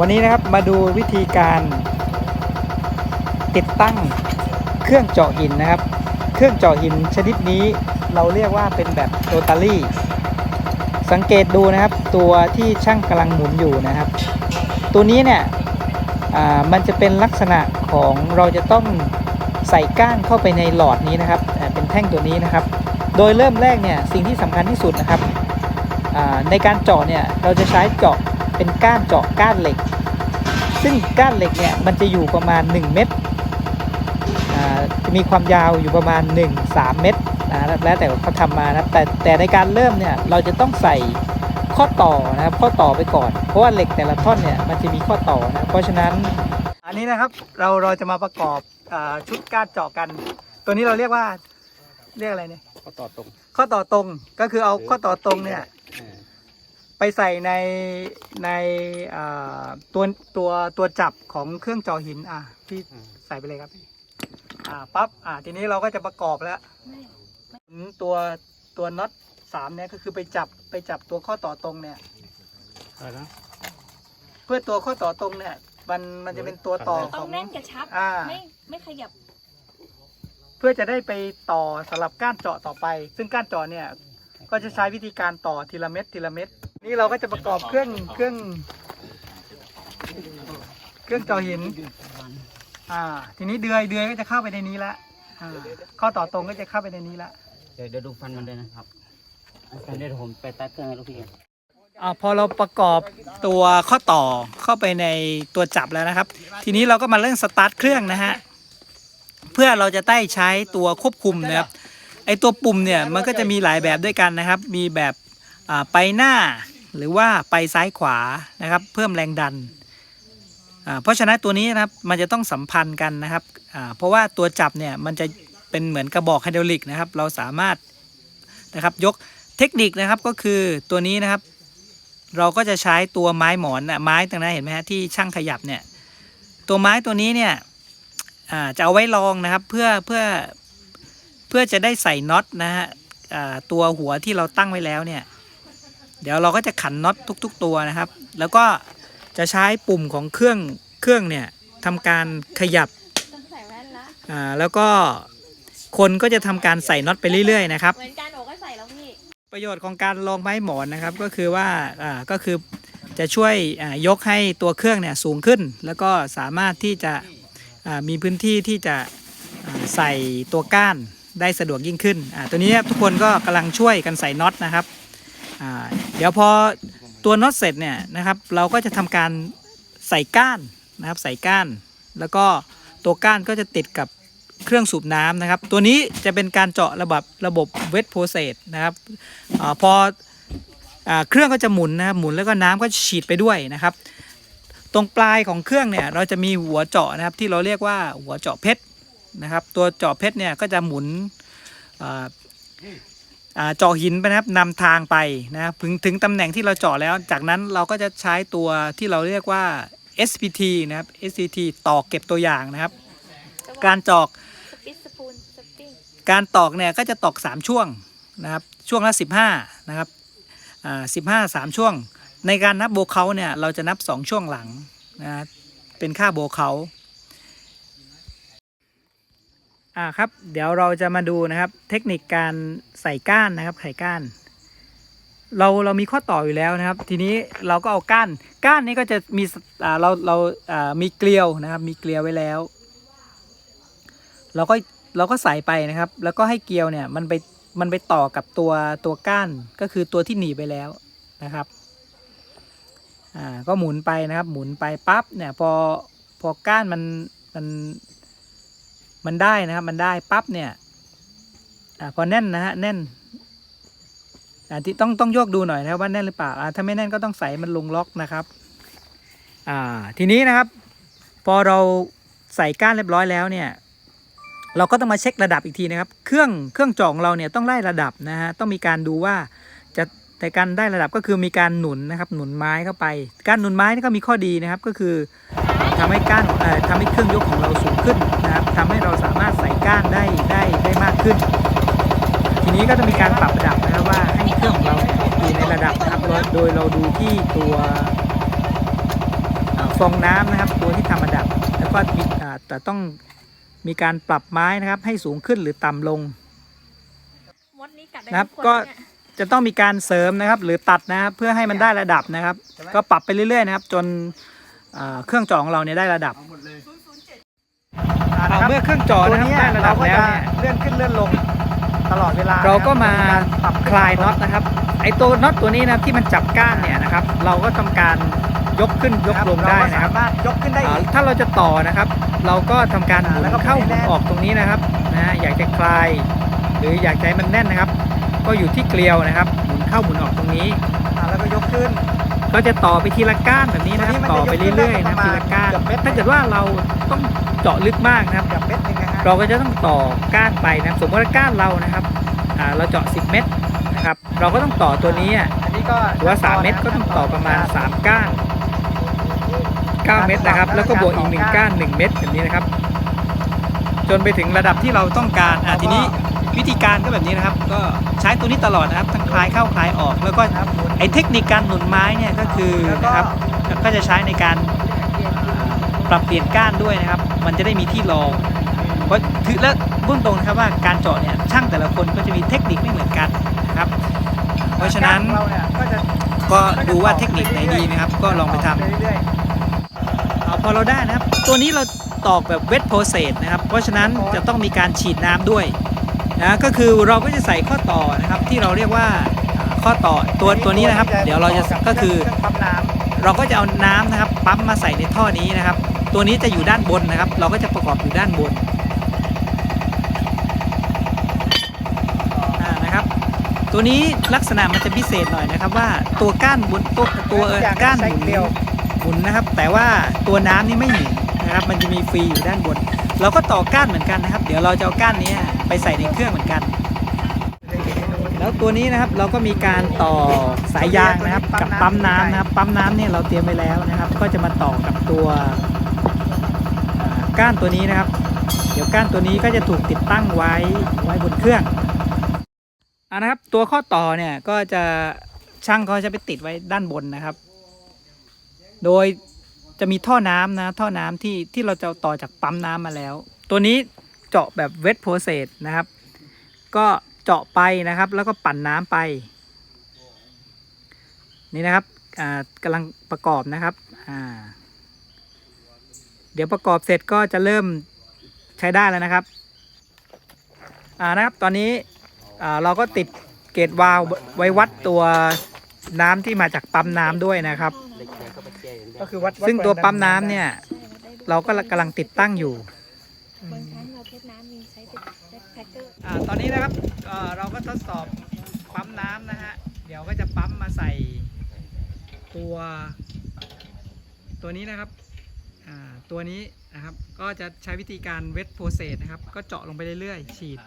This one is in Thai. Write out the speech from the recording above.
วันนี้นะครับมาดูวิธีการติดตั้งเครื่องเจาะหินนะครับ เครื่องเจาะหินชนิดนี้เราเรียกว่าเป็นแบบโรตารี่ สังเกตดูนะครับตัวที่ช่างกำลังหมุนอยู่นะครับ ตัวนี้เนี่ยมันจะเป็นลักษณะของเราจะต้องใส่ก้านเข้าไปในหลอดนี้นะครับ เป็นแท่งตัวนี้นะครับ โดยเริ่มแรกเนี่ยสิ่งที่สำคัญที่สุดนะครับในการเจาะเนี่ยเราจะใช้เจาะ เป็นก้านเจาะก้านเหล็ก ซึ่งก้านเหล็กเนี่ยมันจะอยู่ประมาณ 1 เมตรอ่าจะมีความยาวอยู่ประมาณ 1-3 เมตรนะแล้วแต่เขาทำมานะครับแต่แต่ในการเริ่มเนี่ยเราจะต้องใส่ข้อต่อนะครับข้อต่อไปก่อน เพราะว่าเหล็กแต่ละท่อนเนี่ยมันจะมีข้อต่อนะเพราะฉะนั้นอันนี้นะครับเราเราจะมาประกอบอาชุดก้านเจาะกัน ตัวนี้เราเรียกว่าเรียกอะไรเนี่ยก็ต่อตรง ข้อต่อตรงก็คือเอาข้อต่อตรงเนี่ยเออไป ใส่ในในอ่าตัวตัวตัวจับของเครื่องเจอหินอะพี่อืมใส่ไปเลยครับอ่าปั๊บอ่าทีนี้เราก็จะประกอบแล้วอืมตัวตัวน็อตสามเนี่ยก็คือไปจับไปจับตัวข้อต่อตรงเนี่ยอะไรนะเพื่อตัวข้อต่อตรงเนี่ยมันมันจะเป็นตัวต่อต้ขอองงแน่นกระชับอ่าไม่ไม่ขยับ เพื่อจะได้ไปต่อสำหรับก้านเจาะต่อไป ซึ่งก้านเจาะเนี่ยก็จะใช้วิธีการต่อทีละเม็ดทีละเม็ด นี่เราก็จะประกอบเครื่องเครื่อง เครื่องเจาะหิน อ่า ทีนี้เดือยเดือยก็จะเข้าไปในนี้ละอ่าข้อต่อตรงก็จะเข้าไปในนี้ละเดี๋ยวเดี๋ยวดูฟันมันด้วยนะครับฟันเดี๋ยวผมไปตัดเครื่องให้ลูกพี่อ่าพอเราประกอบตัวข้อต่อเข้าไปในตัวจับแล้วนะครับ ทีนี้เราก็มาเริ่มสตาร์ทเครื่องนะฮะเพื่อเราจะได้ใช้ตัวควบคุมนะครับไอตัวปุ่มเนี่ยมันก็จะมีหลายแบบด้วยกันนะครับ มีแบบอ่าไปหน้า หรือว่าไปซ้ายขวานะครับ เพิ่มแรงดัน เพราะฉะนั้นตัวนี้นะครับมันจะต้องสัมพันธ์กันนะครับเพราะว่าตัวจับเนี่ยมันจะเป็นเหมือนกระบอกไฮดรอลิกนะครับ เราสามารถนะครับยกเทคนิคนะครับก็คือตัวนี้นะครับ เราก็จะใช้ตัวไม้หมอนนะไม้ตรงนั้นเห็นไหมฮะที่ช่างขยับเนี่ยตัวไม้ตัวนี้เนี่ยจะเอาไว้รองนะครับเพื่อเพื่อเพื่อจะได้ใส่น็อตนะฮะตัวหัวที่เราตั้งไว้แล้วเนี่ย เดี๋ยวเราก็จะขันน็อตทุก ๆ ตัวนะครับ แล้วก็จะใช้ปุ่มของเครื่องเครื่องเนี่ยทำการขยับต้องใส่แว่นละอ่าแล้วก็คนก็จะทำการใส่น็อตไปเรื่อยๆนะครับเหมือนกันโอก็ใส่แล้วพี่ประโยชน์ของการลองไม้หมอนนะครับก็คือว่าอ่าก็คือจะช่วยอ่ายกให้ตัวเครื่องเนี่ยสูงขึ้น แล้วก็สามารถที่จะอ่ามีพื้นที่ที่จะอ่าใส่ตัวก้านได้สะดวกยิ่งขึ้นอ่าตัวนี้ทุกคนก็กำลังช่วยกันใส่น็อตนะครับอ่าเดี๋ยวพอตัวน็อตเสร็จเนี่ยนะครับ เราก็จะทำการใส่ก้านนะครับ ใส่ก้าน แล้วก็ตัวก้านก็จะติดกับเครื่องสูบน้ำนะครับ ตัวนี้จะเป็นการเจาะระบบระบบเวทโพเซสนะครับอพออเครื่องก็จะหมุนนะครับหมุนแล้วก็น้ำก็ฉีดไปด้วยนะครับ ตรงปลายของเครื่องเนี่ยเราจะมีหัวเจาะนะครับที่เราเรียกว่าหัวเจาะเพชรนะครับ ตัวเจาะเพชรเนี่ยก็จะหมุน เจาะหินไปนะครับนำทางไปนะถึงถึงตำแหน่งที่เราเจาะแล้ว จากนั้นเราก็จะใช้ตัวที่เราเรียกว่า SPT นะครับ SPT ตอกเก็บตัวอย่างนะครับ การเจาะการตอกเนี่ยก็จะตอก 3 ช่วงนะครับช่วงละ 15นะครับอ่าสิบห้าสามช่วง ในการนับโบเขาเนี่ยเราจะนับ 2 ช่วงหลังนะเป็นค่าโบเขา อ่าครับ เดี๋ยวเราจะมาดูนะครับ เทคนิคการใส่ก้านนะครับ ไข่ก้าน เราเรามีข้อต่ออยู่แล้วนะครับ ทีนี้เราก็เอาก้านก้านนี้ก็จะมีอ่าเราเราอ่ามีเกลียวนะครับ มีเกลียวไว้แล้ว เราก็เราก็ใส่ไปนะครับ แล้วก็ให้เกลียวเนี่ยมันไปมันไปต่อกับตัวตัวก้านก็คือตัวที่หนีไปแล้วนะครับอ่าก็หมุนไปนะครับ หมุนไปปั๊บเนี่ยพอพอก้านมันมัน มันได้นะครับมันได้ปั๊บเนี่ยอพอแน่นนะฮะแน่นอ่าที่ต้องต้องโยกดูหน่อยนะครับว่าแน่นหรือเปล่าอ่าถ้าไม่แน่นก็ต้องใส่มันลงล็อกนะครับอ่าทีนี้นะครับ พอเราใส่ก้านเรียบร้อยแล้วเนี่ยเราก็ต้องมาเช็คระดับอีกทีนะครับ เครื่องเครื่องจองเราเนี่ยต้องไล่ระดับนะฮะต้องมีการดูว่าจะแต่การได้ระดับก็คือมีการหนุนนะครับ หนุนไม้เข้าไป การหนุนไม้นี่ก็มีข้อดีนะครับก็คือทำให้ก้านเอ่อทำให้เครื่องยกของเราสูงขึ้น ทำให้เราสามารถใส่ก้านได้ได้ได้มากขึ้น ทีนี้ก็จะมีการปรับระดับนะครับว่าให้เครื่องของเราเนี่ยอยู่ในระดับนะครับโดยโดยเราดูที่ตัวอ่องน้ำนะครับ ตัวที่ทำมาดับ แล้วก็มีอ่าแต่ต้องมีการปรับไม้นะครับ ให้สูงขึ้นหรือต่ำลงมดนี้กัดได้นะครับทุคนก็เนี่ยจะต้องมีการเสริมนะครับ หรือตัดนะครับเพื่อให้มันได้ระดับนะครับ ก็ปรับไปเรื่อยๆนะครับ จนอ่าเครื่องเจาะของเราเนี่ยได้ระดับ นะครับเมื่อเครื่องเจาะนะครับได้ระดับแล้วเนี่ยเลื่อนขึ้นเลื่อนลงตลอดเวลาเราก็มาปรับคลายน็อตนะครับ ไอตัวน็อตตัวนี้นะครับที่มันจับก้านเนี่ยนะครับ เราก็ทำการยกขึ้นยกลงได้นะครับ เาก็สามารถยกขึ้นได้อ่าอีกถ้าเราจะต่อนะครับ เราก็ทำการหมุนแล้วก็เข้าหให้มุแน่นนออกตรงนี้นะครับนะอยากจะคลาย หรืออยากจะให้มันแน่นนะครับ ก็อยู่ที่เกลียวนะครับ หมุนเข้าหมุนออกตรงนี้ อ่าแล้วก็ยกขึ้น ก็จะต่อไปทีละก้านแบบนี้นะครับทีนี้มันต่อไปจะยกขึ้นเรื่อยๆได้นะประมาณทีละก้านเกือบเม็ดถ้าเกิดว่าเราต้องเจาะลึกมากนะครับเกือบเม็ดหนึงนะฮะเราก็จะต้องต่อก้านไปนะครับสมมติว่าก้านเรานะครับอ่าเราเจาะ 10 เมตรนะครับเราก็ต้องต่อตัวนี้อะอันนี้ก็หรือว่า 3 เมตรก็ต้องต่อประมาณ 3 ก้าน 9 เมตรนะครับ แล้วก็บวกอีก 1 ก้าน 1 เมตรแบบนี้นะครับ จนไปถึงระดับที่เราต้องการอะทีนี้ วิธีการก็แบบนี้นะครับ ก็ใช้ตัวนี้ตลอดนะครับ ทั้งคลายเข้าคลายออก แล้วก็ไอเทคนิคการหนุนไม้เนี่ยก็คือนะครับก็จะใช้ในการปรับเปลี่ยนก้านด้วยนะครับ มันจะได้มีที่รองเพราะถือแล้วเบื้องตรงนะครับว่าการเจาะเนี่ยช่างแต่ละคนก็จะมีเทคนิคไม่เหมือนกันนะครับ เพราะฉะนั้นก็ดูว่าเทคนิคไหนดีนะครับ ก็ลองไปทำเอาพอเราได้นะครับ ตัวนี้เราตอกแบบเวทโ r รเซสนะครับ เพราะฉะนั้นจะต้องมีการฉีดน้ำด้วย นะก็คือเราก็จะใส่ข้อต่อนะครับที่เราเรียกว่าอ่าข้อต่อตัวๆตัวนี้นะครับ เดี๋ยวเราจะก็คือเครื่องปั๊มน้ำเราก็จะเอาน้ำนะครับปั๊มมาใส่ในท่อนี้นะครับ ตัวนี้จะอยู่ด้านบนนะครับ เราก็จะประกอบอยู่ด้านบนอ่านะครับ ตัวนี้ลักษณะมันจะพิเศษหน่อยนะครับ ว่าตัวก้านบนตัวตัวเอ่ออยากให้ก้านหใช้มุนเกลียวหมุนนะครับ แต่ว่าตัวน้ำนี่ไม่หมุนนะครับ มันจะมีฟรีอยู่ด้านบน เราก็ต่อก้านเหมือนกันนะครับ เดี๋ยวเราจะเอาก้านนี้ไปใส่ในเครื่องเหมือนกัน แล้วตัวนี้นะครับเราก็มีการต่อสายยางนะครับ กับปั๊มน้ำนะครับ ปั๊มน้ำเนี่ยเราเตรียมไว้แล้วนะครับ ก็จะมาต่อกับตัวก้านตัวนี้นะครับ เดี๋ยวก้านตัวนี้ก็จะถูกติดตั้งไว้ไว้บนเครื่องอ่านะครับ ตัวข้อต่อเนี่ยก็จะช่างเขาจะไปติดไว้ด้านบนนะครับ โดย จะมีท่อน้ำนะ ท่อน้ำที่ที่เราจะต่อจากปั๊มน้ำมาแล้ว ตัวนี้เจาะแบบเวทโ r รเซสนะครับ ก็เจาะไปนะครับ แล้วก็ปั่นน้ำไป นี่นะครับอ่ากำลังประกอบนะครับอ่าเดี๋ยวประกอบเสร็จก็จะเริ่มใช้ได้แล้วนะครับอ่านะครับตอนนี้อ่าเราก็ติดเกจวาล์วไว้วัดตัวน้ำที่มาจากปั๊มน้ำด้วยนะครับ ก็วคือวัดซึ่งตัวปั๊มน้ำเนี่ยใช่วัดได้ด้วยเราก็กำลังติดตั้งอยู่ บางครั้งเราเทสน้ำมีใช้เป็นแพ็คเกอร์อ่าตอนนี้นะครับเอ่อเราก็ทดสอบปั๊มน้ำนะฮะ เดี๋ยวก็จะปั๊มมาใส่ตัว ตัวนี้นะครับอ่าตัวนี้นะครับ ก็จะใช้วิธีการเวทโ r รเซสนะครับ ก็เจาะลงไปเรื่อยๆ ฉีด